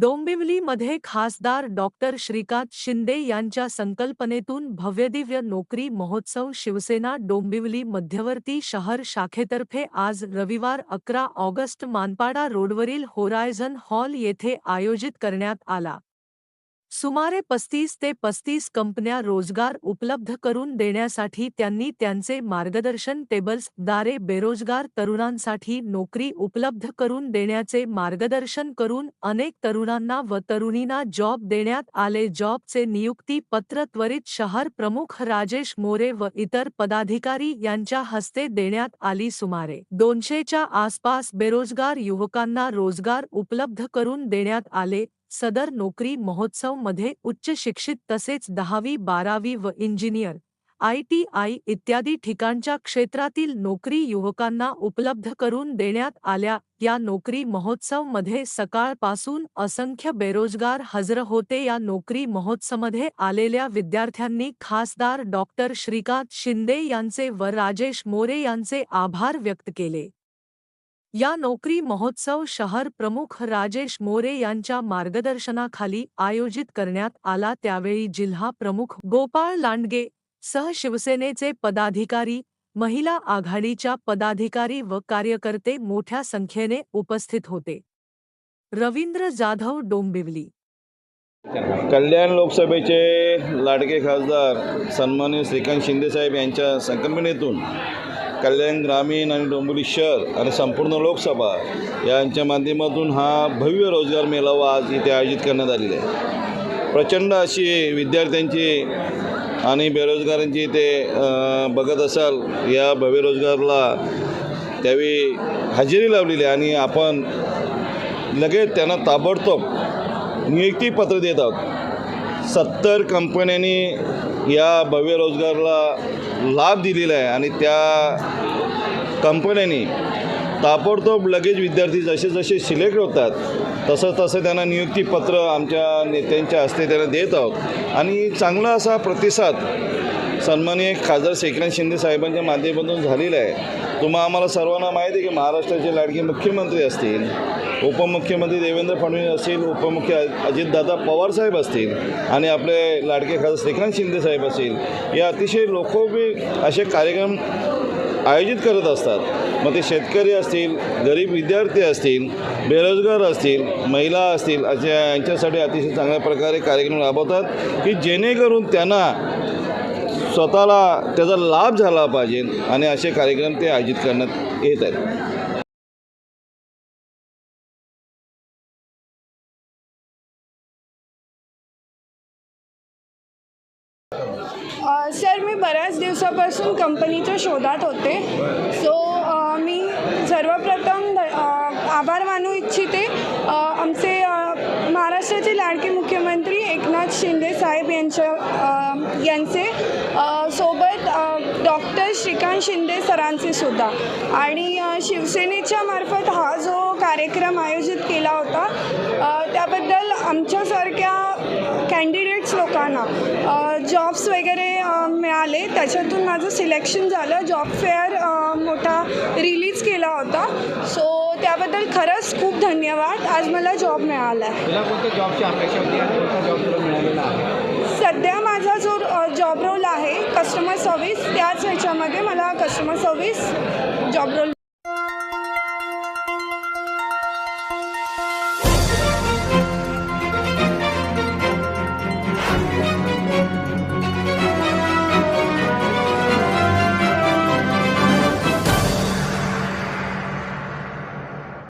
डोंबिवलीमध्ये खासदार डॉक्टर श्रीकांत शिंदे यांच्या संकल्पनेतून भव्यदिव्य नोकरी महोत्सव शिवसेना डोंबिवली मध्यवर्ती शहर शाखेतर्फे आज रविवार अकरा ऑगस्ट मानपाडा रोडवरील होरायझन हॉल येथे आयोजित करण्यात आला. सुमारे पस्तीस ते पस्तीस कंपन्या रोजगार उपलब्ध करून देण्यासाठी त्यांनी त्यांचे मार्गदर्शन टेबल्स दारे बेरोजगार तरुणांसाठी नोकरी उपलब्ध करून देण्याचे मार्गदर्शन करून अनेक तरुणांना व तरुणींना जॉब देण्यात आले. जॉबचे नियुक्ती पत्र त्वरित शहर प्रमुख राजेश मोरे व इतर पदाधिकारी यांच्या हस्ते देण्यात आली. सुमारे दोनशेच्या आसपास बेरोजगार युवकांना रोजगार उपलब्ध करून देण्यात आले. सदर नोकरी महोत्सवमध्ये उच्च शिक्षित तसेच दहावी बारावी व इंजिनियर आय टी आय इत्यादी ठिकाणच्या क्षेत्रातील नोकरी युवकांना उपलब्ध करून देण्यात आल्या. या नोकरी महोत्सवमध्ये सकाळपासून असंख्य बेरोजगार हजर होते. या नोकरी महोत्सवमध्ये आलेल्या विद्यार्थ्यांनी खासदार डॉक्टर श्रीकांत शिंदे यांचे व राजेश मोरे यांचे आभार व्यक्त केले. या नोकरी महोत्सव शहर प्रमुख राजेश मोरे यांच्या मार्गदर्शनाखाली आयोजित करण्यात आला. त्यावेळी जिल्हा प्रमुख गोपाळ लांडगे सह शिवसेनेचे पदाधिकारी महिला आघाडीच्या पदाधिकारी व कार्यकर्ते मोठ्या संख्येने उपस्थित होते. रवींद्र जाधव डोंबिवली. कल्याण लोकसभेचे लाडके खासदार सन्मान्य श्रीकांत शिंदेसाहेब यांच्या संकल्पनेतून कल्याण ग्रामीण आणि डोंबिवली शहर आणि संपूर्ण लोकसभा यांच्या माध्यमातून हा भव्य रोजगार मेळावा आज इथे आयोजित करण्यात आलेला आहे. प्रचंड अशी विद्यार्थ्यांची आणि बेरोजगारांची ते बघत असाल या भव्य रोजगारला त्यावेळी हजेरी लावलेली आहे आणि आपण लगेच त्यांना ताबडतोब नियुक्तीपत्र देत आहोत. सत्तर कंपन्यांनी या भव्य रोजगारला लाभ दिलेला आहे आणि त्या कंपन्यांनी ताबडतोब लगेच विद्यार्थी जसे जसे सिलेक्ट होतात तसं तसं त्यांना नियुक्तीपत्र आमच्या नेत्यांच्या हस्ते त्यांना देत आहोत. आणि चांगला असा प्रतिसाद सन्माननीय खासदार श्रीकांत शिंदे साहेबांच्या माध्यमातून झालेलं आहे. तुम्हा आम्हाला सर्वांना माहिती आहे की महाराष्ट्राचे लाडके मुख्यमंत्री असतील उपमुख्यमंत्री देवेंद्र फडणवीस असतील उपमुख्य अजितदादा पवारसाहेब असतील आणि आपले लाडके खासदार श्रीकांत शिंदे साहेब असतील हे अतिशय लोकोपी असे कार्यक्रम आयोजित करत असतात. मग ते शेतकरी असतील गरीब विद्यार्थी असतील बेरोजगार असतील महिला असतील अशा यांच्यासाठी अतिशय चांगल्या प्रकारे कार्यक्रम राबवतात की जेणेकरून त्यांना स्वतःला त्याचा लाभ झाला पाहिजे आणि असे कार्यक्रम ते आयोजित करण्यात येत आहेत. सर मी बऱ्याच दिवसापासून कंपनीच्या शोधात होते. सो मी सर्वप्रथम आभार मानू इच्छिते. आमचे महाराष्ट्राचे लाडके मुख्य शिंदे साहेब यांच्या यांचे सोबत डॉक्टर श्रीकांत शिंदे सरांचे सुद्धा. आणि शिवसेनेच्या मार्फत हा जो कार्यक्रम आयोजित केला होता त्याबद्दल आमच्यासारख्या कॅन्डिडेट्स लोकांना जॉब्स वगैरे मिळाले. त्याच्यातून माझं सिलेक्शन झालं. जॉब फेअर मोठा रिलीज केला होता. सो त्याबद्दल खरंच खूप धन्यवाद. आज मला जॉब मिळाला आहे तुला कोणत्या जॉबची अपेक्षा होती आणि कोणता जॉब तुला मिळालेला आहे सध्या माझा जो जॉब रोल आहे कस्टमर